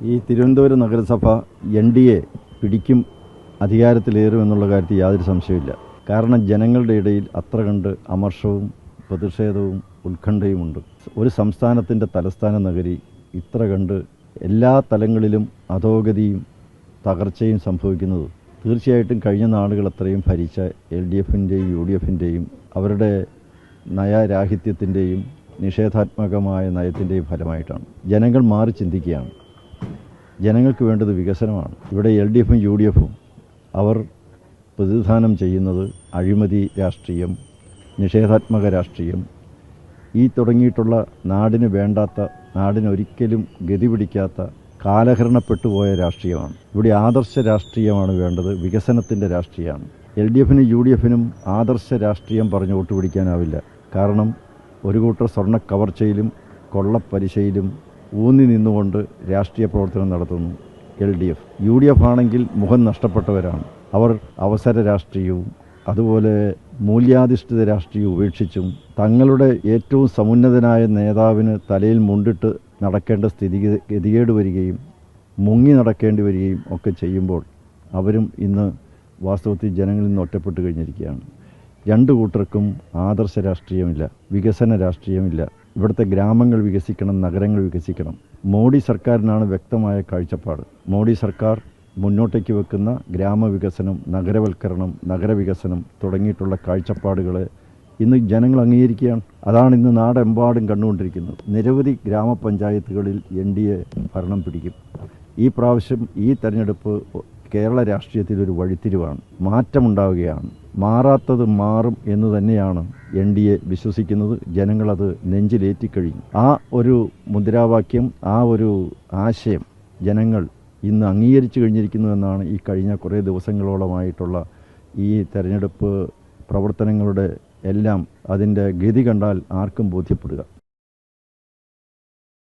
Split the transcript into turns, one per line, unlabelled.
ഈ തിരുവനന്തപുരം നഗരസഭ N D A പിടിക്കും അധികാരത്തിലേറുമെന്നുള്ള കാര്യത്തിൽ യാതൊരു സംശയമില്ല കാരണം ജനങ്ങളുടെ ഇടയിൽ അത്ര കണ്ട് അമർഷവും പ്രതിഷേധവും ഉത്കണ്ഠയുമുണ്ട്. ഒരു സംസ്ഥാനത്തിന്റെ തലസ്ഥാന നഗരി ഇത്ര കണ്ട് എല്ലാ തലങ്ങളിലും അധോഗതിയും തകർച്ചയും സംഭവിക്കുന്നത് തീർച്ചയായിട്ടും കഴിഞ്ഞ നാളുകൾ അത്രയും ഭരിച്ച എൽ ഡി എഫിന്റെയും യു ഡി എഫിന്റെയും അവരുടെ നയരാഹിത്യത്തിന്റെയും നിഷേധാത്മകമായ നയത്തിന്റെയും ഫലമായിട്ടാണ്. ജനങ്ങൾ മാറി ചിന്തിക്കുകയാണ്. ജനങ്ങൾക്ക് വേണ്ടത് വികസനമാണ്. ഇവിടെ എൽ ഡി എഫും യു ഡി എഫും അവർ പ്രതിനിധാനം ചെയ്യുന്നത് അഴിമതി രാഷ്ട്രീയം നിഷേധാത്മക രാഷ്ട്രീയം. ഈ തുടങ്ങിയിട്ടുള്ള നാടിന് വേണ്ടാത്ത നാടിനൊരിക്കലും ഗതി പിടിക്കാത്ത കാലഹരണപ്പെട്ടു പോയ രാഷ്ട്രീയമാണ്. ഇവിടെ ആദർശ രാഷ്ട്രീയമാണ് വേണ്ടത് വികസനത്തിന്റെ രാഷ്ട്രീയമാണ്. എൽ ഡി എഫിനും യു ഡി എഫിനും ആദർശ രാഷ്ട്രീയം പറഞ്ഞ് വോട്ട് പിടിക്കാനാവില്ല. കാരണം ഒരു കൂട്ടർ സ്വർണ കവർച്ചയിലും കൊള്ളപ്പലിശയിലും ഊന്നി നിന്നുകൊണ്ട് രാഷ്ട്രീയ പ്രവർത്തനം നടത്തുന്നു. L D F. U D F ആണെങ്കിൽ മുഖം നഷ്ടപ്പെട്ടവരാണ്. അവർ അവസര രാഷ്ട്രീയവും അതുപോലെ മൂല്യാധിഷ്ഠിത രാഷ്ട്രീയം ഉപേക്ഷിച്ചും തങ്ങളുടെ ഏറ്റവും സമുന്നതനായ നേതാവിന് തലയിൽ മുണ്ടിട്ട് നടക്കേണ്ട സ്ഥിതി ഗതികേട് വരികയും മുങ്ങി നടക്കേണ്ടി വരികയും ഒക്കെ ചെയ്യുമ്പോൾ അവരും ഇന്ന് വാസ്തവത്തിൽ ജനങ്ങളിൽ നിന്ന് ഒറ്റപ്പെട്ട് കഴിഞ്ഞിരിക്കുകയാണ്. രണ്ട് കൂട്ടർക്കും ആദർശ രാഷ്ട്രീയമില്ല വികസന രാഷ്ട്രീയമില്ല ഇവിടുത്തെ ഗ്രാമങ്ങൾ വികസിക്കണം നഗരങ്ങൾ വികസിക്കണം. മോഡി സർക്കാരിനാണ് വ്യക്തമായ കാഴ്ചപ്പാട്. മോഡി സർക്കാർ മുന്നോട്ടേക്ക് വെക്കുന്ന ഗ്രാമവികസനം നഗരവൽക്കരണം നഗരവികസനം തുടങ്ങിയിട്ടുള്ള കാഴ്ചപ്പാടുകളെ ഇന്ന് ജനങ്ങൾ അംഗീകരിക്കുകയാണ്. അതാണ് ഇന്ന് നാടെമ്പാടും കണ്ടുകൊണ്ടിരിക്കുന്നത്. നിരവധി ഗ്രാമപഞ്ചായത്തുകളിൽ എൻ ഡി എ ഭരണം പിടിക്കും. ഈ പ്രാവശ്യം ഈ തെരഞ്ഞെടുപ്പ് കേരള രാഷ്ട്രീയത്തിലൊരു വഴിത്തിരിവാണ്. മാറ്റമുണ്ടാവുകയാണ്. മാറാത്തത് മാറും എന്ന് തന്നെയാണ് എൻ ഡി എ വിശ്വസിക്കുന്നത്. ജനങ്ങളത് നെഞ്ചിലേറ്റിക്കഴിഞ്ഞു. ആ ഒരു മുദ്രാവാക്യം ആ ഒരു ആശയം ജനങ്ങൾ ഇന്ന് അംഗീകരിച്ചു കഴിഞ്ഞിരിക്കുന്നു എന്നാണ് ഈ കഴിഞ്ഞ കുറേ ദിവസങ്ങളോളമായിട്ടുള്ള ഈ തെരഞ്ഞെടുപ്പ് പ്രവർത്തനങ്ങളുടെ എല്ലാം അതിന്റെ ഗതി കണ്ടാൽ ആർക്കും ബോധ്യപ്പെടുക.